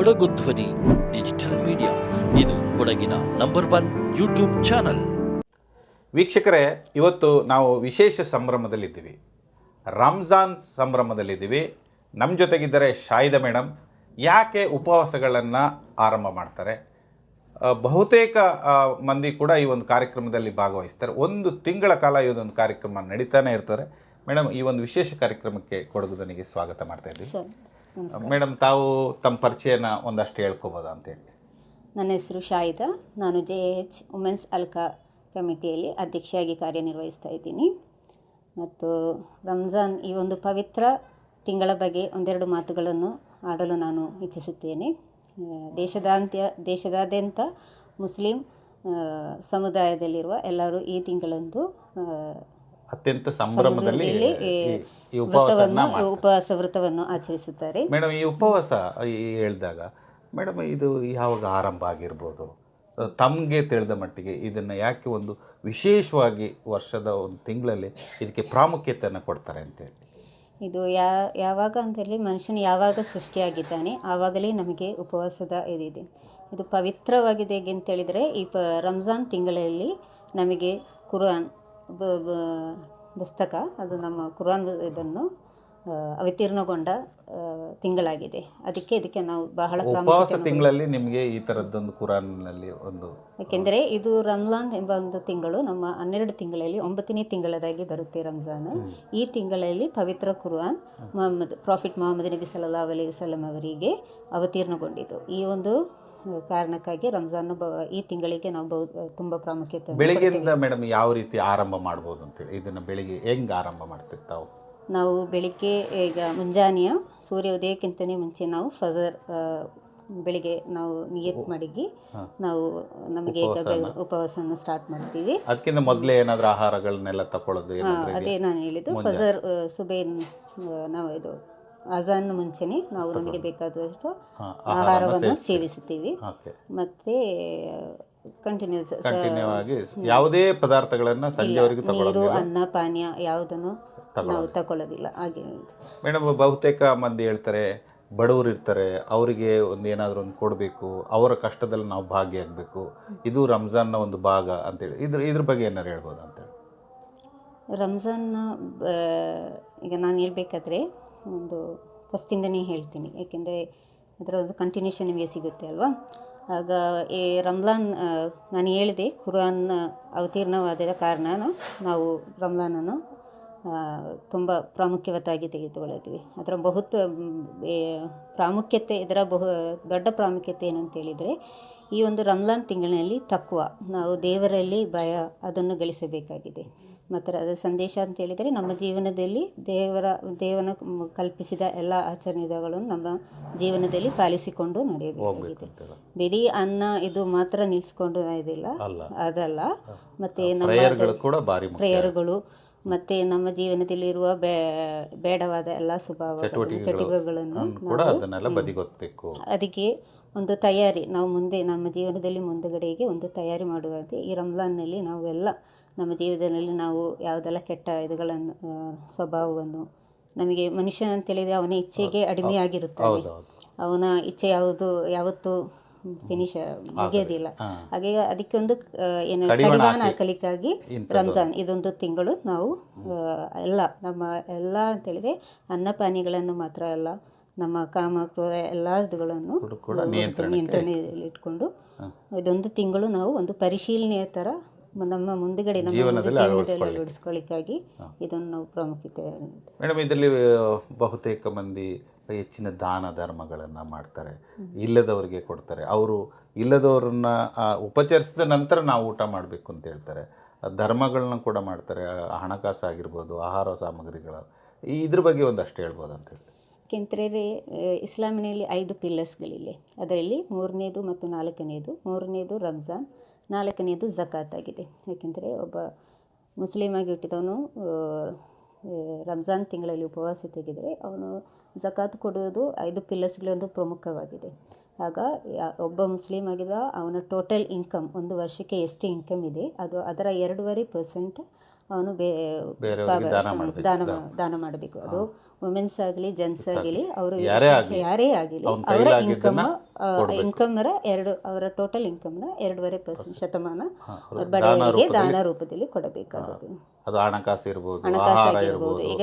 ಕೊಡಗು ಧ್ವನಿ digital media. ಇದು ಕೊಡಗಿನ ನಂಬರ್ ಒನ್ ಯೂಟ್ಯೂಬ್ ಚಾನಲ್. ವೀಕ್ಷಕರೇ ಇವತ್ತು ನಾವು ವಿಶೇಷ ಸಂಭ್ರಮದಲ್ಲಿದ್ದೀವಿ. ರಂಜಾನ್ ಸಂಭ್ರಮದಲ್ಲಿದ್ದೀವಿ. ನಮ್ಮ ಜೊತೆಗಿದ್ದರೆ ಶಾಯಿದ ಮೇಡಮ್ ಯಾಕೆ ಉಪವಾಸಗಳನ್ನು ಆರಂಭ ಮಾಡ್ತಾರೆ? ಬಹುತೇಕ ಮಂದಿ ಕೂಡ ಈ ಒಂದು ಕಾರ್ಯಕ್ರಮದಲ್ಲಿ ಭಾಗವಹಿಸ್ತಾರೆ. ಒಂದು ತಿಂಗಳ ಕಾಲ ಈ ಒಂದು ಕಾರ್ಯಕ್ರಮ ನಡೀತಾನೆ ಇರ್ತಾರೆ ಮೇಡಮ್ ಈ ಒಂದು ವಿಶೇಷ ಕಾರ್ಯಕ್ರಮಕ್ಕೆ ಕೊಡಗುದನಿಗೆ ಸ್ವಾಗತ ಮಾಡ್ತಾ ಇದ್ದೀವಿ. ಮೇಡಮ್ ತಾವು ತಮ್ಮ ಪರಿಚಯನ ಒಂದಷ್ಟು ಅಂತ ಅಂತೇಳಿ? ನನ್ನ ಹೆಸರು ಶಾಹಿದಾ ನಾನು ಜೆ ಎಚ್ ವುಮೆನ್ಸ್ ಅಲ್ಕಾ ಕಮಿಟಿಯಲ್ಲಿ ಅಧ್ಯಕ್ಷೆಯಾಗಿ ಕಾರ್ಯನಿರ್ವಹಿಸ್ತಾ ಇದ್ದೀನಿ. ಮತ್ತು ರಂಜಾನ್ ಈ ಒಂದು ಪವಿತ್ರ ತಿಂಗಳ ಬಗ್ಗೆ ಒಂದೆರಡು ಮಾತುಗಳನ್ನು ಆಡಲು ನಾನು ಇಚ್ಛಿಸುತ್ತೇನೆ. ದೇಶದಾಂತ್ಯ ದೇಶದಾದ್ಯಂತ ಮುಸ್ಲಿಂ ಸಮುದಾಯದಲ್ಲಿರುವ ಎಲ್ಲರೂ ಈ ತಿಂಗಳಂದು ಅತ್ಯಂತ ಸಂಭ್ರಮದಲ್ಲಿ ಈ- ಉಪವಾಸವನ್ನು ಉಪವಾಸ ವ್ರತವನ್ನು ಆಚರಿಸುತ್ತಾರೆ. ಮೇಡಮ್ ಈ ಉಪವಾಸ ಹೇಳಿದಾಗ ಮೇಡಮ್ ಇದು ಯಾವಾಗ ಆರಂಭ ಆಗಿರ್ಬೋದು? ತಮಗೆ ತಿಳಿದ ಮಟ್ಟಿಗೆ ಇದನ್ನು ಯಾಕೆ ಒಂದು ವಿಶೇಷವಾಗಿ ವರ್ಷದ ಒಂದು ತಿಂಗಳಲ್ಲಿ ಇದಕ್ಕೆ ಪ್ರಾಮುಖ್ಯತೆಯನ್ನು ಕೊಡ್ತಾರೆ ಅಂತೇಳಿ ಇದು ಯಾ ಯಾವಾಗ ಅಂತೇಳಿ ಮನುಷ್ಯನು ಯಾವಾಗ ಸೃಷ್ಟಿಯಾಗಿದ್ದಾನೆ ಆವಾಗಲೇ ನಮಗೆ ಉಪವಾಸದ ಇದಿದೆ. ಇದು ಪವಿತ್ರವಾಗಿದೆ ಹೇಗೆ ಅಂತೇಳಿದರೆ ಈ ಪ ರಂಜಾನ್ ತಿಂಗಳಲ್ಲಿ ನಮಗೆ ಕುರಾನ್ ಪುಸ್ತಕ ಅದು ನಮ್ಮ ಕುರಾನ್ ಇದನ್ನು ಅವತೀರ್ಣಗೊಂಡ ತಿಂಗಳಾಗಿದೆ. ಅದಕ್ಕೆ ಇದಕ್ಕೆ ನಾವು ಬಹಳ ಉಪವಾಸ ತಿಂಗಳಲ್ಲಿ ನಿಮಗೆ ಈ ಥರದ್ದೊಂದು ಕುರಾನ್ನಲ್ಲಿ ಒಂದು ಯಾಕೆಂದರೆ ಇದು ರಂಜಾನ್ ಎಂಬ ಒಂದು ತಿಂಗಳು ನಮ್ಮ ಹನ್ನೆರಡು ತಿಂಗಳಲ್ಲಿ ಒಂಬತ್ತನೇ ತಿಂಗಳದಾಗಿ ಬರುತ್ತೆ ರಂಜಾನ್. ಈ ತಿಂಗಳಲ್ಲಿ ಪವಿತ್ರ ಕುರಾನ್ ಮೊಹಮ್ಮದ್ ಪ್ರಾಫಿಟ್ ಮೊಹಮ್ಮದ್ ನಬಿ ಸಲ್ಲಾ ಅಲೈ ವಸಲ್ಲಂ ಅವರಿಗೆ ಅವತೀರ್ಣಗೊಂಡಿತು. ಈ ಒಂದು ಕಾರಣಕ್ಕಾಗಿ ರಂಜಾನ್ ಈ ತಿಂಗಳಿಗೆ ನಾವು ತುಂಬ ಪ್ರಾಮುಖ್ಯತೆ ಬೆಳಿಗ್ಗೆಯಿಂದ ಮೇಡಮ್ ಯಾವ ರೀತಿ ಆರಂಭ ಮಾಡ್ಬೋದು ಅಂತೇಳಿ ಇದನ್ನು ಬೆಳಿಗ್ಗೆ ಹೆಂಗೆ ಆರಂಭ ಮಾಡ್ತೀವಿ ತಾವು? ನಾವು ಬೆಳಿಗ್ಗೆ ಈಗ ಮುಂಜಾನೆಯ ಸೂರ್ಯ ಉದಯಕ್ಕಿಂತಲೇ ಮುಂಚೆ ನಾವು ಫಜರ್ ಆ, ಬೆಳಿಗ್ಗೆ ನಾವು ನಿಯತ್ ಮಾಡಿಗಿ ನಾವು ನಮಗೆ ಉಪವಾಸವನ್ನು ಸ್ಟಾರ್ಟ್ ಮಾಡ್ತೀವಿ. ಅದಕ್ಕಿಂತ ಮೊದಲೇ ಏನಾದರೂ ಆಹಾರಗಳನ್ನೆಲ್ಲ ತಕೊಳ್ಳೋದು ಅದೇ ನಾನು ಹೇಳಿದ್ದು ಫಜರ್ ಸುಬೇನ್ ನಾವು ಇದು ಅಜಾನ್ ಮುಂಚೆನೆ ನಾವು ನಮಗೆ ಬೇಕಾದಷ್ಟು ಆಹಾರವನ್ನು ಸೇವಿಸುತ್ತೀವಿ. ಮತ್ತೆ ಕಂಟಿನ್ಯೂಸ್ ಯಾವುದೇ ಪದಾರ್ಥಗಳನ್ನು ಸಂಜೆವರೆಗೂ ನೀರು ತಗೊಳ್ಳೋದು ಅನ್ನ ಪಾನೀಯ ಯಾವುದನ್ನು ನಾವು ತಗೊಳ್ಳೋದಿಲ್ಲ ಹಾಗೆ ಮೇಡಮ್ ಬಹುತೇಕ ಮಂದಿ ಹೇಳ್ತಾರೆ ಬಡವರು ಇರ್ತಾರೆ ಅವರಿಗೆ ಒಂದು ಏನಾದರೂ ಒಂದು ಕೊಡಬೇಕು ಅವರ ಕಷ್ಟದಲ್ಲಿ ನಾವು ಭಾಗಿಯಾಗಬೇಕು. ಇದು ರಂಜಾನ್ನ ಒಂದು ಭಾಗ ಅಂತೇಳಿ. ಇದ್ರ ಇದ್ರ ಬಗ್ಗೆ ಏನಾರು ಹೇಳ್ಬೋದು ಅಂತೇಳಿ? ರಂಜಾನ್ ಆ, ಈಗ ನಾನು ಹೇಳ್ಬೇಕಾದ್ರೆ ಒಂದು ಫಸ್ಟಿಂದನೇ ಹೇಳ್ತೀನಿ. ಏಕೆಂದರೆ ಅದರ ಒಂದು ಕಂಟಿನ್ಯೂಷನ್ ನಿಮಗೆ ಸಿಗುತ್ತೆ ಅಲ್ವಾ? ಆಗ ಈ ರಮ್ಲಾನ್ ನಾನು ಹೇಳಿದೆ ಕುರಾನ್ ಅವತೀರ್ಣವಾದ ಕಾರಣ ನಾವು ರಂಜಾನನ್ನು ತುಂಬ ಪ್ರಾಮುಖ್ಯವತ್ತಾಗಿ ತೆಗೆದುಕೊಳ್ಳುತ್ತೀವಿ. ಅದರ ಬಹುತ್ ಪ್ರಾಮುಖ್ಯತೆ, ಇದರ ಬಹು, ದೊಡ್ಡ ಪ್ರಾಮುಖ್ಯತೆ ಏನಂತ ಹೇಳಿದರೆ, ಈ ಒಂದು ರಮ್ಲಾನ್ ತಿಂಗಳಿನಲ್ಲಿ ತಕ್ವ, ನಾವು ದೇವರಲ್ಲಿ ಭಯ, ಅದನ್ನು ಗಳಿಸಬೇಕಾಗಿದೆ. ಮತ್ತು ಅದರ ಸಂದೇಶ ಅಂತ ಹೇಳಿದರೆ ನಮ್ಮ ಜೀವನದಲ್ಲಿ ದೇವರ ದೇವನ ಕಲ್ಪಿಸಿದ ಎಲ್ಲ ಆಚರಣೆಗಳನ್ನು ನಮ್ಮ ಜೀವನದಲ್ಲಿ ಪಾಲಿಸಿಕೊಂಡು ನಡೆಯಬೇಕಾಗಿದೆ. ಬರೀ ಅನ್ನ ಇದು ಮಾತ್ರ ನಿಲ್ಲಿಸ್ಕೊಂಡು ಇದಿಲ್ಲ. ಅದಲ್ಲ. ಮತ್ತೆ ನಮ್ಮ ಪ್ರೇಯರ್ಗಳು ಮತ್ತು ನಮ್ಮ ಜೀವನದಲ್ಲಿರುವ ಬೇ ಬೇಡವಾದ ಎಲ್ಲ ಸ್ವಭಾವ ಚಟುವಟಿಕೆಗಳನ್ನು ಅದಕ್ಕೆ ಒಂದು ತಯಾರಿ ನಾವು ಮುಂದೆ ನಮ್ಮ ಜೀವನದಲ್ಲಿ ಮುಂದುಗಡೆಗೆ ಒಂದು ತಯಾರಿ ಮಾಡುವಂತೆ ಈ ರಂಜಾನ್ನಲ್ಲಿ ನಾವು ಎಲ್ಲ ನಮ್ಮ ಜೀವನದಲ್ಲಿ ನಾವು ಯಾವುದೆಲ್ಲ ಕೆಟ್ಟ ಇದುಗಳನ್ನು ಸ್ವಭಾವವನ್ನು ನಮಗೆ ಮನುಷ್ಯ ಅಂತ ಹೇಳಿದರೆ ಅವನ ಇಚ್ಛೆಗೆ ಅಡಿಮೆ ಆಗಿರುತ್ತಾನೆ ಅವನ ಇಚ್ಛೆ ಯಾವುದು ಯಾವತ್ತೂ ಫಿನಿಶ್ ಮುಗಿಯೋದಿಲ್ಲ. ಹಾಗೆ ಅದಕ್ಕೆ ಒಂದು ಏನು ಕಡಿವಾಣ ಹಾಕಲಿಕ್ಕಾಗಿ ರಂಜಾನ್ ಇದೊಂದು ತಿಂಗಳು ನಾವು ಎಲ್ಲ ನಮ್ಮ ಎಲ್ಲ ಅಂತೇಳಿದರೆ ಅನ್ನಪಾನಿಗಳನ್ನು ಮಾತ್ರ ಅಲ್ಲ ನಮ್ಮ ಕಾಮ ಕ್ರೋಧ ಎಲ್ಲ ಇದುಗಳನ್ನು ನಿಯಂತ್ರಣದಲ್ಲಿ ಇಟ್ಕೊಂಡು ಇದೊಂದು ತಿಂಗಳು ನಾವು ಒಂದು ಪರಿಶೀಲನೆಯ ಥರ ನಮ್ಮ ಮುಂದಗಡೆ ನಮ್ಮ ಜೀವನದಲ್ಲಿ ಅಳವಡಿಸ್ಕೊಳ್ಳಿಕ್ಕಾಗಿ ಇದನ್ನು ನಾವು ಪ್ರಾಮುಖ್ಯತೆ ಮೇಡಮ್ ಇದರಲ್ಲಿ ಬಹುತೇಕ ಮಂದಿ ಹೆಚ್ಚಿನ ದಾನ ಧರ್ಮಗಳನ್ನು ಮಾಡ್ತಾರೆ. ಇಲ್ಲದವರಿಗೆ ಕೊಡ್ತಾರೆ. ಅವರು ಇಲ್ಲದವ್ರನ್ನ ಉಪಚರಿಸಿದ ನಂತರ ನಾವು ಊಟ ಮಾಡಬೇಕು ಅಂತ ಹೇಳ್ತಾರೆ. ಧರ್ಮಗಳನ್ನ ಕೂಡ ಮಾಡ್ತಾರೆ. ಹಣಕಾಸು ಆಗಿರ್ಬೋದು ಆಹಾರ ಸಾಮಗ್ರಿಗಳ ಇದ್ರ ಬಗ್ಗೆ ಒಂದಷ್ಟು ಹೇಳ್ಬೋದು ಅಂತ ಹೇಳಿ. ಯಾಕೆಂತಂದರೆ ಇಸ್ಲಾಮಿನಲ್ಲಿ ಐದು ಪಿಲ್ಲರ್ಸ್ಗಳಿವೆ ಅದರಲ್ಲಿ ಮೂರನೇದು ಮತ್ತು ನಾಲ್ಕನೇದು. ಮೂರನೇದು ರಂಜಾನ್ ನಾಲ್ಕನೇದು ಜಕಾತ್ ಆಗಿದೆ. ಯಾಕೆಂದರೆ ಒಬ್ಬ ಮುಸ್ಲಿಮ್ ಆಗಿ ಹುಟ್ಟಿದವನು ರಂಜಾನ್ ತಿಂಗಳಲ್ಲಿ ಉಪವಾಸ ತೆಗೆದರೆ ಅವನು ಜಕಾತ್ ಕೊಡುವುದು ಐದು ಪಿಲ್ಲರ್ಸ್ಗಳೊಂದು ಒಂದು ಪ್ರಮುಖವಾಗಿದೆ. ಆಗ ಒಬ್ಬ ಮುಸ್ಲಿಮ್ ಆಗಿದ ಅವನ ಟೋಟಲ್ ಇನ್ಕಮ್ ಒಂದು ವರ್ಷಕ್ಕೆ ಎಷ್ಟು ಇನ್ಕಮ್ ಇದೆ? ಅದು ಅದರ ಎರಡೂವರೆ ಪರ್ಸೆಂಟ್ ಅವನು ಬೇ ದಾನ ಮಾಡ್ಬೇಕು. ದಾನ ಮಾಡಬೇಕು. ಅದು ವುಮೆನ್ಸ್ ಆಗಲಿ ಜೆಂಟ್ಸ್ ಆಗಲಿ ಅವರು ಯಾರೇ ಆಗ್ಲಿ. ಅವರ ಇನ್ಕಮ್ ಇನ್ಕಮ್ರ ಎರಡು ಅವರ ಟೋಟಲ್ ಇನ್ಕಮ್ನ ಎರಡೂವರೆ ಪರ್ಸೆಂಟ್ ಶತಮಾನ ಬಡವರಿಗೆ ದಾನ ರೂಪದಲ್ಲಿ ಕೊಡಬೇಕಾಗುತ್ತೆ ಅದು ಹಣಕಾಸು ಇರ್ಬೋದು ಹಣಕಾಸು ಇರ್ಬೋದು. ಈಗ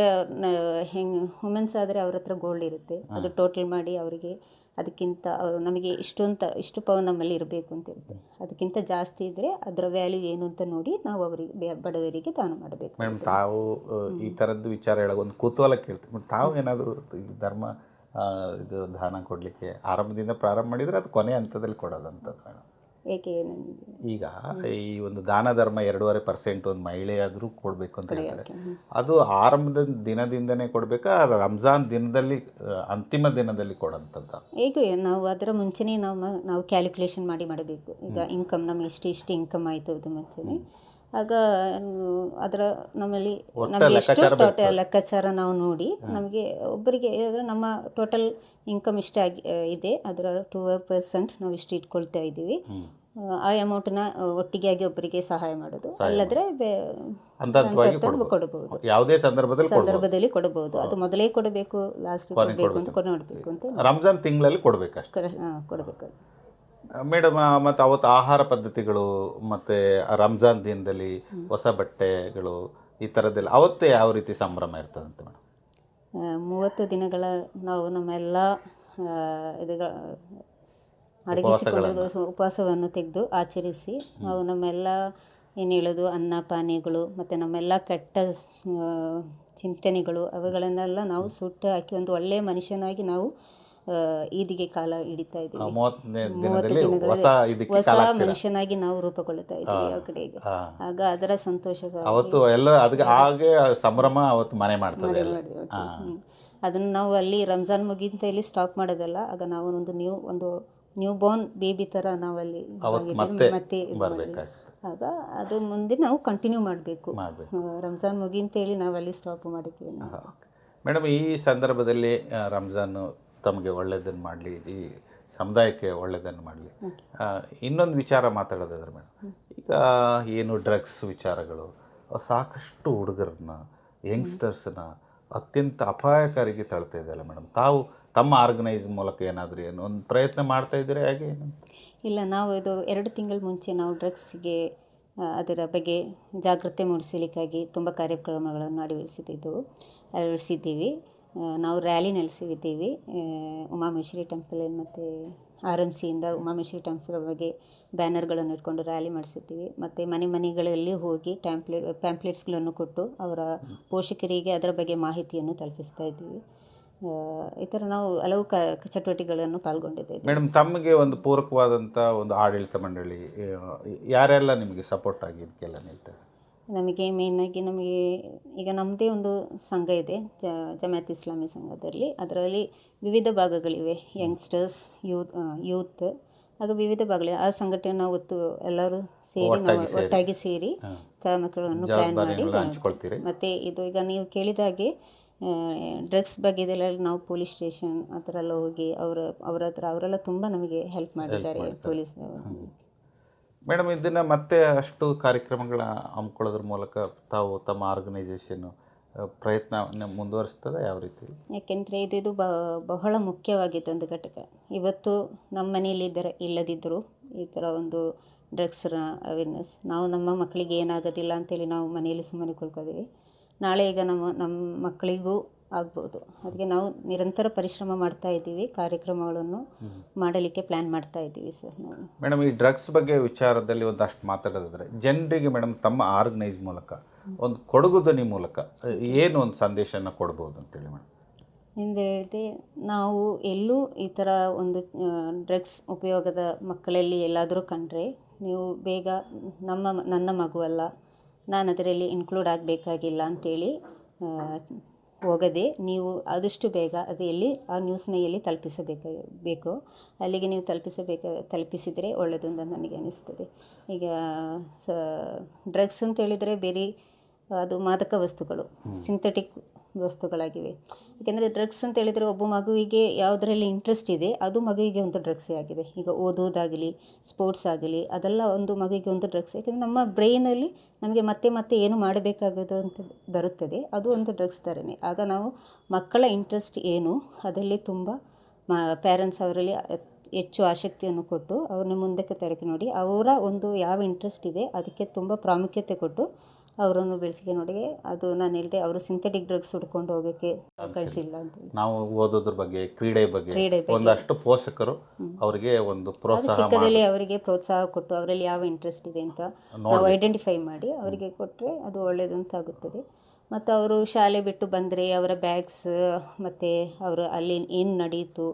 ಹೆಂಗ್ ವುಮೆನ್ಸ್ ಆದರೆ ಅವ್ರ ಹತ್ರ ಗೋಲ್ಡ್ ಇರುತ್ತೆ. ಅದು ಟೋಟಲ್ ಮಾಡಿ ಅವರಿಗೆ ಅದಕ್ಕಿಂತ ನಮಗೆ ಇಷ್ಟು ಅಂತ ಇಷ್ಟು ಪವನ್ ನಮ್ಮಲ್ಲಿ ಇರಬೇಕು ಅಂತ ಇರುತ್ತೆ. ಅದಕ್ಕಿಂತ ಜಾಸ್ತಿ ಇದ್ದರೆ ಅದರ ವ್ಯಾಲ್ಯೂ ಏನು ಅಂತ ನೋಡಿ ನಾವು ಅವರಿಗೆ ಬೆ- ಬಡವರಿಗೆ ದಾನ ಮಾಡಬೇಕು ಮೇಡಮ್ ತಾವು ಈ ಥರದ್ದು ವಿಚಾರ ಹೇಳೋ ಒಂದು ಕುತೂಹಲ ಕೇಳ್ತೀವಿ ತಾವು ಏನಾದರೂ ಈ ಧರ್ಮ ಇದು ದಾನ ಕೊಡಲಿಕ್ಕೆ ಆರಂಭದಿಂದ ಪ್ರಾರಂಭ ಮಾಡಿದರೆ ಅದು ಕೊನೆ ಹಂತದಲ್ಲಿ ಕೊಡೋದಂಥದ್ದು ಮೇಡಮ್ ಏಕೆ ಈಗ ಈ ಒಂದು ದಾನ ಧರ್ಮ ಎರಡೂವರೆ ಪರ್ಸೆಂಟ್ ಒಂದು ಮಹಿಳೆಯಾದರೂ ಕೊಡಬೇಕು ಅಂತ ಹೇಳ್ತಾರೆ. ಅದು ಆರಂಭದ ದಿನದಿಂದನೇ ಕೊಡಬೇಕಾ? ರಂಜಾನ್ ದಿನದಲ್ಲಿ ಅಂತಿಮ ದಿನದಲ್ಲಿ ಕೊಡೋಂಥದ್ದು ಈಗ ನಾವು ಅದರ ಮುಂಚೆನೇ ನಾವು ನಾವು ಕ್ಯಾಲ್ಕುಲೇಷನ್ ಮಾಡಿ ಮಾಡಬೇಕು. ಈಗ ಇನ್ಕಮ್ ನಮ್ಮ ಇಷ್ಟು ಇಷ್ಟು ಇನ್ಕಮ್ ಆಯಿತು ಅದು ಮುಂಚೆನೆ. ಆಗ ಅದರ ನಮ್ಮಲ್ಲಿ ನಮಗೆ ಎಷ್ಟು ಲೆಕ್ಕಾಚಾರ ಟೋಟಲ್ ಲೆಕ್ಕಾಚಾರ ನಾವು ನೋಡಿ ನಮಗೆ ಒಬ್ಬರಿಗೆ ಅಂದರೆ ನಮ್ಮ ಟೋಟಲ್ ಇನ್ಕಮ್ ಇಷ್ಟ ಆಗಿ ಇದೆ. ಅದರ ಟೂ ಪರ್ಸೆಂಟ್ ನಾವು ಇಷ್ಟು ಇಟ್ಕೊಳ್ತಾ ಇದ್ದೀವಿ. ಆ, ಅಮೌಂಟ್ನ ಒಟ್ಟಿಗೆಯಾಗಿ ಒಟ್ಟಿಗೆ ಆಗಿ ಒಬ್ಬರಿಗೆ ಸಹಾಯ ಮಾಡೋದು. ಅಲ್ಲದ್ರೆ ಕೊಡಬಹುದು ಯಾವುದೇ ಸಂದರ್ಭದಲ್ಲಿ ಸಂದರ್ಭದಲ್ಲಿ ಕೊಡಬಹುದು ಅದು ಮೊದಲೇ ಕೊಡಬೇಕು ಲಾಸ್ಟ್ ಕೊಡಬೇಕು ಅಂತ ಕೊಡಬೇಕು. ಅಂತ ರಂಜಾನ್ ತಿಂಗಳಲ್ಲಿ ಕೊಡಬೇಕಷ್ಟೇ. ಕರ- ಕೊಡಬೇಕು. ಮೇಡಮ್ ಮತ್ತು ಅವತ್ತು ಆಹಾರ ಪದ್ಧತಿಗಳು ಮತ್ತು ರಂಜಾನ್ ದಿನದಲ್ಲಿ ಹೊಸ ಬಟ್ಟೆಗಳು ಈ ಥರದ್ದೆಲ್ಲ ಅವತ್ತು ಯಾವ ರೀತಿ ಸಂಭ್ರಮ ಇರ್ತದಂತೆ ಮೇಡಮ್? ಮೂವತ್ತು ದಿನಗಳ ನಾವು ನಮ್ಮೆಲ್ಲ ಆ, ಇದುಗ ಉಪವಾಸವನ್ನು ತೆಗೆದು ಆಚರಿಸಿ ನಾವು ನಮ್ಮೆಲ್ಲ ಏನು ಹೇಳೋದು ಅನ್ನ ಪಾನೀಯಗಳು ಮತ್ತು ನಮ್ಮೆಲ್ಲ ಕೆಟ್ಟ ಚಿಂತನೆಗಳು ಅವುಗಳನ್ನೆಲ್ಲ ನಾವು ಸುಟ್ಟು ಹಾಕಿ ಒಂದು ಒಳ್ಳೆಯ ಮನುಷ್ಯನಾಗಿ ನಾವು ಈದಿಗೆ ಕಾಲ ಹಿಡಿತಾ ಇದ್ದೀವಿ. ಮೂವತ್ತು ದಿನಗಳಲ್ಲಿ ಹೊಸ? ಮನುಷ್ಯನಾಗಿ ನಾವು ರೂಪುಗೊಳ್ಳುತ್ತಾ ಇದ್ದೀವಿ ಆ ಕಡೆಗೆ. ಆಗ ಅದರ ಸಂತೋಷ ಅವತ್ತು ಎಲ್ಲ ಅದಕ್ಕೆ ಹಾಗೆ ಸಂಭ್ರಮ ಅವತ್ತು ಮನೆ ಮಾಡ್ತಾರೆ. ಅದನ್ನು ನಾವು ಅಲ್ಲಿ ರಂಜಾನ್ ಮುಗಿಂತ ಇಲ್ಲಿ ಸ್ಟಾಪ್ ಮಾಡೋದಲ್ಲ ಆಗ ನಾವು ಒಂದು ನ್ಯೂ ಒಂದು ನ್ಯೂ ಬೋರ್ನ್ ಬೇಬಿ ಥರ ನಾವು ಅಲ್ಲಿ ಅವತ್ತು. ಮತ್ತೆ ಮತ್ತೆ ಇದು ಮಾಡಿದ್ವಿ. ಬರ್ಬೇಕಾಗ್ತದೆ. ಆಗ ಅದು ಮುಂದೆ ನಾವು ಕಂಟಿನ್ಯೂ ಮಾಡಬೇಕು. ಮಾಡ್ಬೇಕು. ರಂಜಾನ್ ಮುಗಿಂತೇಳಿ ನಾವು ಅಲ್ಲಿ ಸ್ಟಾಪ್ ಮಾಡಿದ್ದೀವಿ ಮೇಡಮ್ ಈ ಸಂದರ್ಭದಲ್ಲಿ ರಂಜಾನ್ ರಂಜಾನು ತಮಗೆ ಒಳ್ಳೆಯದನ್ನು ಮಾಡಲಿ ಈ ಸಮುದಾಯಕ್ಕೆ ಒಳ್ಳೆಯದನ್ನು ಮಾಡಲಿ. ಇನ್ನೊಂದು ವಿಚಾರ ಮಾತಾಡೋದಾದ್ರೆ ಮೇಡಮ್ ಈಗ ಏನು ಡ್ರಗ್ಸ್ ವಿಚಾರಗಳು ಸಾಕಷ್ಟು ಹುಡುಗರನ್ನ ಯಂಗ್ಸ್ಟರ್ಸನ್ನ ಅತ್ಯಂತ ಅಪಾಯಕಾರಿಗೆ ತಳ್ತಾ ಇದೆಯಲ್ಲ ಮೇಡಮ್ ತಾವು ತಮ್ಮ ಆರ್ಗನೈಸ್ ಮೂಲಕ ಏನಾದರೂ ಏನು ಒಂದು ಪ್ರಯತ್ನ ಮಾಡ್ತಾ ಇದ್ದೀರಾ ಹಾಗೆ ಇಲ್ಲ, ನಾವು ಇದು ಎರಡು ತಿಂಗಳ ಮುಂಚೆ ನಾವು ಡ್ರಗ್ಸ್ಗೆ ಅದರ ಬಗ್ಗೆ ಜಾಗೃತಿ ಮೂಡಿಸಲಿಕ್ಕಾಗಿ ತುಂಬ ಕಾರ್ಯಕ್ರಮಗಳನ್ನು ಅಳವಡಿಸಿದ್ದು, ಅಳವಡಿಸಿದ್ದೀವಿ. ನಾವು ರ್ಯಾಲಿ ನಡೆಸಿದ್ದೀವಿ ಉಮಾಮೇಶ್ವರಿ ಟೆಂಪಲ್ ಮತ್ತು ಆರ್ ಎಂ ಸಿಯಿಂದ ಉಮಾಮೇಶ್ವರಿ ಟೆಂಪಲ್ ಬಗ್ಗೆ ಬ್ಯಾನರ್ಗಳನ್ನು ಇಟ್ಕೊಂಡು ರ್ಯಾಲಿ ಮಾಡಿಸಿದ್ದೀವಿ. ಮತ್ತು ಮನೆ ಮನೆಗಳಲ್ಲಿ ಹೋಗಿ ಟ್ಯಾಂಪ್ಲೆಟ್ ಪ್ಯಾಂಪ್ಲೆಟ್ಸ್ಗಳನ್ನು ಕೊಟ್ಟು ಅವರ ಪೋಷಕರಿಗೆ ಅದರ ಬಗ್ಗೆ ಮಾಹಿತಿಯನ್ನು ತಲುಪಿಸ್ತಾ ಇದ್ದೀವಿ. ಈ ಥರ ನಾವು ಹಲವು ಕ ಚಟುವಟಿಕೆಗಳನ್ನು ಪಾಲ್ಗೊಂಡಿದ್ದೇವೆ. ಮೇಡಮ್ ತಮಗೆ ಒಂದು ಪೂರಕವಾದಂಥ ಒಂದು ಆಡಳಿತ ಮಂಡಳಿ ಯಾರೆಲ್ಲ ನಿಮಗೆ ಸಪೋರ್ಟ್ ಆಗಿ ಇದಕ್ಕೆಲ್ಲ ನಿಲ್ತಾರೆ? ನಮಗೆ ಮೇಯ್ನಾಗಿ ನಮಗೆ ಈಗ ನಮ್ಮದೇ ಒಂದು ಸಂಘ ಇದೆ ಜ ಜಮಾತ್ ಇಸ್ಲಾಮಿ ಸಂಘದಲ್ಲಿ. ಅದರಲ್ಲಿ ವಿವಿಧ ಭಾಗಗಳಿವೆ ಯಂಗ್ಸ್ಟರ್ಸ್ ಯೂತ್ ಯೂತ್ ಆಗ ವಿವಿಧ ಭಾಗಗಳಿವೆ. ಆ ಸಂಘಟನೆ ನಾವು ಒತ್ತು ಎಲ್ಲರೂ ಸೇರಿ ನಾವು ಒಟ್ಟಾಗಿ ಸೇರಿ ಕಾರ್ಯಕ್ರಮಗಳನ್ನು ಪ್ಲ್ಯಾನ್ ಮಾಡಿ ಹಂಚ್ಕೊಳ್ತೀರಿ? ಮತ್ತು ಇದು ಈಗ ನೀವು ಕೇಳಿದಾಗೆ ಡ್ರಗ್ಸ್ ಬಗ್ಗೆದೆಲ್ಲ ನಾವು ಪೊಲೀಸ್ ಸ್ಟೇಷನ್ ಆ ಥರ ಎಲ್ಲ ಹೋಗಿ ಅವರ ಅವರ ಹತ್ರ ಅವರೆಲ್ಲ ತುಂಬ ನಮಗೆ ಹೆಲ್ಪ್ ಮಾಡಿದ್ದಾರೆ ಪೊಲೀಸ್ ಮೇಡಮ್ ಇದನ್ನು ಮತ್ತೆ ಅಷ್ಟು ಕಾರ್ಯಕ್ರಮಗಳ ಹಮ್ಮಿಕೊಳ್ಳೋದ್ರ ಮೂಲಕ ತಾವು ತಮ್ಮ ಆರ್ಗನೈಸೇಷನ್ನು ಪ್ರಯತ್ನ ಮುಂದುವರಿಸ್ತದೆ ಯಾವ ರೀತಿ? ಯಾಕೆಂದರೆ ಇದು ಇದು ಬಹಳ ಮುಖ್ಯವಾಗಿತ್ತು ಒಂದು ಘಟಕ. ಇವತ್ತು ನಮ್ಮ ಮನೆಯಲ್ಲಿ ಇದ್ದರೆ ಇಲ್ಲದಿದ್ದರೂ ಈ ಥರ ಒಂದು ಡ್ರಗ್ಸ್ನ ಅವೇರ್ನೆಸ್ ನಾವು ನಮ್ಮ ಮಕ್ಕಳಿಗೆ ಏನಾಗೋದಿಲ್ಲ ಅಂತೇಳಿ ನಾವು ಮನೆಯಲ್ಲಿ ಸುಮ್ಮನೆ ಕೊಳ್ಕೋತೀವಿ ನಾಳೆ ಈಗ ನಮ್ಮ ನಮ್ಮ ಮಕ್ಕಳಿಗೂ ಆಗ್ಬೋದು. ಅದಕ್ಕೆ ನಾವು ನಿರಂತರ ಪರಿಶ್ರಮ ಮಾಡ್ತಾ ಇದ್ದೀವಿ ಕಾರ್ಯಕ್ರಮಗಳನ್ನು ಮಾಡಲಿಕ್ಕೆ ಪ್ಲ್ಯಾನ್ ಮಾಡ್ತಾ ಇದ್ದೀವಿ ಸರ್ ನಾವು. ಮೇಡಮ್ ಈ ಡ್ರಗ್ಸ್ ಬಗ್ಗೆ ವಿಚಾರದಲ್ಲಿ ಒಂದಷ್ಟು ಮಾತಾಡೋದಾದರೆ ಜನರಿಗೆ ಮೇಡಮ್ ತಮ್ಮ ಆರ್ಗನೈಸ್ ಮೂಲಕ ಒಂದು ಕೊಡಗು ಧ್ವನಿ ಮೂಲಕ ಏನು ಒಂದು ಸಂದೇಶನ ಕೊಡ್ಬೋದು ಅಂತೇಳಿ ಮೇಡಮ್? ಹಿಂದೆ ಹೇಳಿದೆ ನಾವು ಎಲ್ಲೂ ಈ ಥರ ಒಂದು ಡ್ರಗ್ಸ್ ಉಪಯೋಗದ ಮಕ್ಕಳಲ್ಲಿ ಎಲ್ಲಾದರೂ ಕಂಡ್ರೆ ನೀವು ಬೇಗ ನಮ್ಮ ನನ್ನ ಮಗುವಲ್ಲ ನಾನು ಅದರಲ್ಲಿ ಇನ್ಕ್ಲೂಡ್ ಆಗಬೇಕಾಗಿಲ್ಲ ಅಂಥೇಳಿ ಹೋಗದೆ ನೀವು ಆದಷ್ಟು ಬೇಗ ಅದು ಎಲ್ಲಿ ಆ ನ್ಯೂಸ್ನ ಎಲ್ಲಿ ತಲುಪಿಸಬೇಕ ಬೇಕೋ ಅಲ್ಲಿಗೆ ನೀವು ತಲುಪಿಸಬೇಕ ತಲುಪಿಸಿದರೆ ಒಳ್ಳೆಯದು ಅಂತ ನನಗೆ ಅನಿಸ್ತದೆ. ಈಗ ಸ ಡ್ರಗ್ಸ್ ಅಂತ ಹೇಳಿದರೆ ಬೇರೆ ಅದು ಮಾದಕ ವಸ್ತುಗಳು ಸಿಂಥೆಟಿಕ್ ವಸ್ತುಗಳಾಗಿವೆ. ಏಕೆಂದರೆ ಡ್ರಗ್ಸ್ ಅಂತ ಹೇಳಿದರೆ ಒಬ್ಬ ಮಗುವಿಗೆ ಯಾವುದರಲ್ಲಿ ಇಂಟ್ರೆಸ್ಟ್ ಇದೆ, ಅದು ಮಗುವಿಗೆ ಒಂದು ಡ್ರಗ್ಸೇ ಆಗಿದೆ. ಈಗ ಓದೋದಾಗಲಿ ಸ್ಪೋರ್ಟ್ಸ್ ಆಗಲಿ, ಅದೆಲ್ಲ ಒಂದು ಮಗುವಿಗೆ ಒಂದು ಡ್ರಗ್ಸ್ ಯಾಕೆಂದರೆ ನಮ್ಮ ಬ್ರೈನಲ್ಲಿ ನಮಗೆ ಮತ್ತೆ ಮತ್ತೆ ಏನು ಮಾಡಬೇಕಾಗೋದು ಅಂತ ಬರುತ್ತದೆ, ಅದು ಒಂದು ಡ್ರಗ್ಸ್ ಥರನೇ. ಆಗ ನಾವು ಮಕ್ಕಳ ಇಂಟ್ರೆಸ್ಟ್ ಏನು, ಅದರಲ್ಲಿ ತುಂಬ ಮ ಪೇರೆಂಟ್ಸ್ ಅವರಲ್ಲಿ ಹೆಚ್ಚು ಆಸಕ್ತಿಯನ್ನು ಕೊಟ್ಟು ಅವ್ರನ್ನ ಮುಂದಕ್ಕೆ ತರಕ್ಕೆ ನೋಡಿ, ಅವರ ಒಂದು ಯಾವ ಇಂಟ್ರೆಸ್ಟ್ ಇದೆ, ಅದಕ್ಕೆ ತುಂಬ ಪ್ರಾಮುಖ್ಯತೆ ಕೊಟ್ಟು ಅವರನ್ನು ಬೆಳೆಸಿಕೆ ನೋಡಿ ಅದು ನಾನು ಹೇಳಿದೆ ಅವರು ಸಿಂಥೆಟಿಕ್ ಡ್ರಗ್ಸ್ ಹುಡ್ಕೊಂಡು ಹೋಗೋಕ್ಕೆ ಅವಕಾಶ ಇಲ್ಲ ಅಂತ ನಾವು ಓದೋದ್ರ ಬಗ್ಗೆ ಕ್ರೀಡೆ ಬಗ್ಗೆ ಒಂದಷ್ಟು ಪೋಷಕರು ಅವರಿಗೆ ಒಂದು ಪ್ರೋತ್ಸಾಹ ಚಿಕ್ಕದಲ್ಲಿ ಅವರಿಗೆ ಪ್ರೋತ್ಸಾಹ ಕೊಟ್ಟು ಅವರಲ್ಲಿ ಯಾವ ಇಂಟ್ರೆಸ್ಟ್ ಇದೆ ಅಂತ ನಾವು ಐಡೆಂಟಿಫೈ ಮಾಡಿ ಅವರಿಗೆ ಕೊಟ್ಟರೆ ಅದು ಒಳ್ಳೆಯದು ಅಂತ ಆಗುತ್ತದೆ ಮತ್ತು ಅವರು ಶಾಲೆ ಬಿಟ್ಟು ಬಂದರೆ ಅವರ ಬ್ಯಾಗ್ಸ್ ಮತ್ತು ಅವರು ಅಲ್ಲಿ ಏನು ನಡೆಯಿತು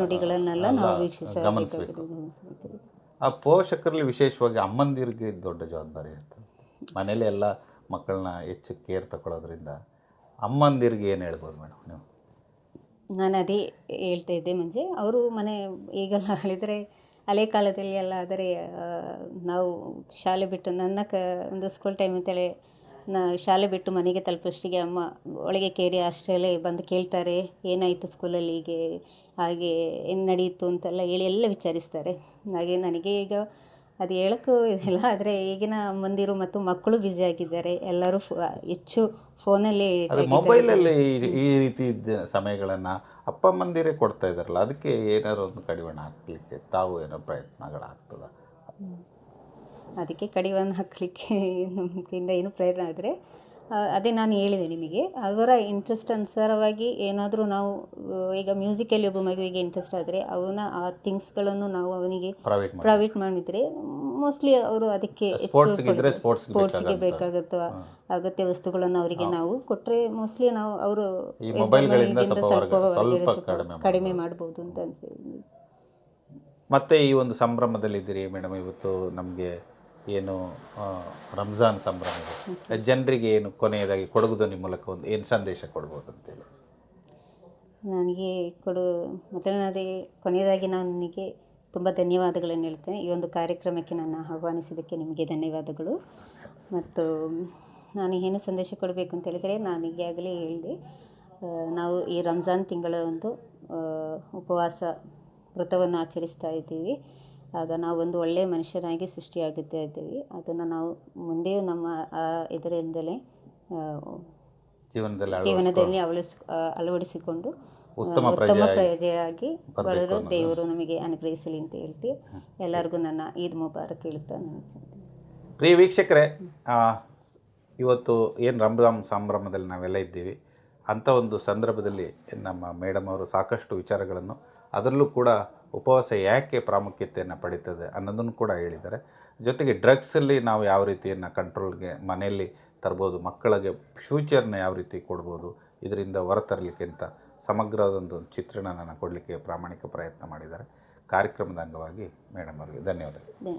ನುಡಿಗಳನ್ನೆಲ್ಲ ನಾವು ವೀಕ್ಷಿಸಬೇಕಾಗುತ್ತೆ ಆ ಪೋಷಕರಲ್ಲಿ ವಿಶೇಷವಾಗಿ ಅಮ್ಮಂದಿರಿಗೆ ದೊಡ್ಡ ಜವಾಬ್ದಾರಿ ಇರ್ತದೆ. ಮನೇಲಿ ಎಲ್ಲ ಮಕ್ಕಳನ್ನ ಹೆಚ್ಚು ಕೇರ್ ತಗೊಳ್ಳೋದ್ರಿಂದ ಅಮ್ಮಂದಿರಿಗೆ ಏನು ಹೇಳ್ಬೋದು ಮೇಡಮ್ ನೀವು? ನಾನು ಅದೇ ಹೇಳ್ತಾ ಇದ್ದೆ ಮುಂಚೆ. ಅವರು ಮನೆ ಈಗೆಲ್ಲ ಹೇಳಿದರೆ ಹಳೆ ಕಾಲದಲ್ಲಿ ಎಲ್ಲ ಆದರೆ ನಾವು ಶಾಲೆ ಬಿಟ್ಟು ನನ್ನ ಕ, ಒಂದು ಸ್ಕೂಲ್ ಟೈಮ್ ಅಂತೇಳಿ ನಾ ಶಾಲೆ ಬಿಟ್ಟು ಮನೆಗೆ ತಲುಪೋಷ್ಟಿಗೆ ಅಮ್ಮ ಒಳಗೆ ಕೇರಿ ಅಷ್ಟರಲ್ಲೇ ಬಂದು ಕೇಳ್ತಾರೆ, ಏನಾಯಿತು ಸ್ಕೂಲಲ್ಲಿ ಹೀಗೆ, ಹಾಗೆ ಏನು ನಡೆಯಿತು ಅಂತೆಲ್ಲ ಹೇಳಿ ಎಲ್ಲ ವಿಚಾರಿಸ್ತಾರೆ. ಹಾಗೆ ನನಗೆ ಈಗ ಅದು ಹೇಳೋಕ್ಕೂ ಇಲ್ಲ ಆದರೆ ಈಗಿನ ಮಂದಿರು ಮತ್ತು ಮಕ್ಕಳು ಬ್ಯುಸಿ ಆಗಿದ್ದಾರೆ. ಎಲ್ಲರೂ ಹೆಚ್ಚು ಫೋನಲ್ಲಿ ಮೊಬೈಲಲ್ಲಿ ಈ- ಈ ರೀತಿ ಇದ್ದ ಸಮಯಗಳನ್ನು ಅಪ್ಪ ಮಂದಿರೇ ಕೊಡ್ತಾ ಇದ್ದಾರಲ್ಲ ಅದಕ್ಕೆ ಏನಾದ್ರು ಒಂದು ಕಡಿವಾಣ ಹಾಕ್ಲಿಕ್ಕೆ ತಾವು ಏನೋ ಪ್ರಯತ್ನಗಳಾಗ್ತದ? ಅದಕ್ಕೆ ಕಡಿವಾಣ ಹಾಕಲಿಕ್ಕೆ ನಮ್ಮಿಂದ ಏನು ಪ್ರಯತ್ನ ಆದರೆ ಅದೇ ನಾನು ಹೇಳಿದೆ ನಿಮಗೆ. ಅವರ ಇಂಟ್ರೆಸ್ಟ್ ಅನುಸಾರವಾಗಿ ಏನಾದರೂ ನಾವು ಈಗ ಮ್ಯೂಸಿಕಲ್ಲಿ ಒಬ್ಬ ಮಗುವಿಗೆ ಇಂಟ್ರೆಸ್ಟ್ ಆದರೆ ಅವನ ಆ ಥಿಂಗ್ಸ್ಗಳನ್ನು ನಾವು ಅವನಿಗೆ ಪ್ರೈವೇಟ್ ಮಾಡಿ ಮಾಡಿದರೆ ಮೋಸ್ಟ್ಲಿ ಅವರು ಅದಕ್ಕೆ ಸ್ಪೋರ್ಟ್ಸ್ಗೆ ಬೇಕಾಗುತ್ತ ಅಗತ್ಯ ವಸ್ತುಗಳನ್ನು ಅವರಿಗೆ ನಾವು ಕೊಟ್ಟರೆ ಮೋಸ್ಟ್ಲಿ ನಾವು ಅವರು ಸ್ವಲ್ಪ ಕಡಿಮೆ ಮಾಡ್ಬೋದು. ಅಂತ ಅನ್ಸಿದೆ ಮತ್ತೆ ಈ ಒಂದು ಸಂಭ್ರಮದಲ್ಲಿದ್ದೀರಿ ಮೇಡಮ್ ಇವತ್ತು ನಮಗೆ ಏನು ರಂಜಾನ್ ಸಂಭ್ರಮ ಇದೆ. ಜನರಿಗೆ ಏನು ಕೊನೆಯದಾಗಿ ಕೊಡಗುದನಿ ಮೂಲಕ ಒಂದು ಏನು ಸಂದೇಶ ಕೊಡ್ಬೋದು ಅಂತೇಳಿ ನನಗೆ ಕೊಡು ಮೊದಲನೇದಾಗಿ ಕೊನೆಯದಾಗಿ ನಾನು ನಿನಗೆ ತುಂಬ ಧನ್ಯವಾದಗಳನ್ನು ಹೇಳ್ತೇನೆ. ಈ ಒಂದು ಕಾರ್ಯಕ್ರಮಕ್ಕೆ ನನ್ನ ಆಹ್ವಾನಿಸಿದ್ದಕ್ಕೆ ನಿಮಗೆ ಧನ್ಯವಾದಗಳು. ಮತ್ತು ನಾನು ಏನು ಸಂದೇಶ ಕೊಡಬೇಕು ಅಂತ ಹೇಳಿದರೆ ನಾನು ಆಗಲೇ ಹೇಳಿದೆ ನಾವು ಈ ರಂಜಾನ್ ತಿಂಗಳ ಒಂದು ಉಪವಾಸ ವ್ರತವನ್ನು ಆಚರಿಸ್ತಾ ಇದ್ದೀವಿ. ಆಗ ನಾವು ಒಂದು ಒಳ್ಳೆಯ ಮನುಷ್ಯನಾಗಿ ಸೃಷ್ಟಿಯಾಗುತ್ತಾ ಇದ್ದೀವಿ. ಅದನ್ನು ನಾವು ಮುಂದೆಯೂ ನಮ್ಮ ಇದರಿಂದಲೇ ಜೀವನದಲ್ಲಿ ಜೀವನದಲ್ಲಿ ಅವಳಿಸ್ ಅಳವಡಿಸಿಕೊಂಡು ಉತ್ತಮ ಉತ್ತಮ ಪ್ರಜೆಯಾಗಿ ಬಳಲು ದೇವರು ನಮಗೆ ಅನುಗ್ರಹಿಸಲಿ ಅಂತ ಹೇಳ್ತಿ. ಎಲ್ಲರಿಗೂ ನನ್ನ ಈದ್ ಮುಬಾರಕ್ ಹೇಳ್ತಾ ನಾನು. ಪ್ರಿಯ ವೀಕ್ಷಕರೇ ಆ, ಇವತ್ತು ಏನು ರಂಜಾನ್ ಸಂಭ್ರಮದಲ್ಲಿ ನಾವೆಲ್ಲ ಇದ್ದೀವಿ ಅಂಥ ಒಂದು ಸಂದರ್ಭದಲ್ಲಿ ನಮ್ಮ ಮೇಡಮ್ ಅವರು ಸಾಕಷ್ಟು ವಿಚಾರಗಳನ್ನು ಅದರಲ್ಲೂ ಕೂಡ ಉಪವಾಸ ಯಾಕೆ ಪ್ರಾಮುಖ್ಯತೆಯನ್ನು ಪಡೀತದೆ ಅನ್ನೋದನ್ನು ಕೂಡ ಹೇಳಿದ್ದಾರೆ. ಜೊತೆಗೆ ಡ್ರಗ್ಸಲ್ಲಿ ನಾವು ಯಾವ ರೀತಿಯನ್ನು ಕಂಟ್ರೋಲ್ಗೆ ಮನೆಯಲ್ಲಿ ತರ್ಬೋದು, ಮಕ್ಕಳಿಗೆ ಫ್ಯೂಚರ್ನ ಯಾವ ರೀತಿ ಕೊಡ್ಬೋದು, ಇದರಿಂದ ಹೊರತರಲಿಕ್ಕೆ ಅಂತ ಚಿತ್ರಣ ನಾನು ಕೊಡಲಿಕ್ಕೆ ಪ್ರಾಮಾಣಿಕ ಪ್ರಯತ್ನ ಮಾಡಿದ್ದಾರೆ. ಕಾರ್ಯಕ್ರಮದ ಅಂಗವಾಗಿ ಮೇಡಮ್ ಅವರಿಗೆ ಧನ್ಯವಾದಗಳು.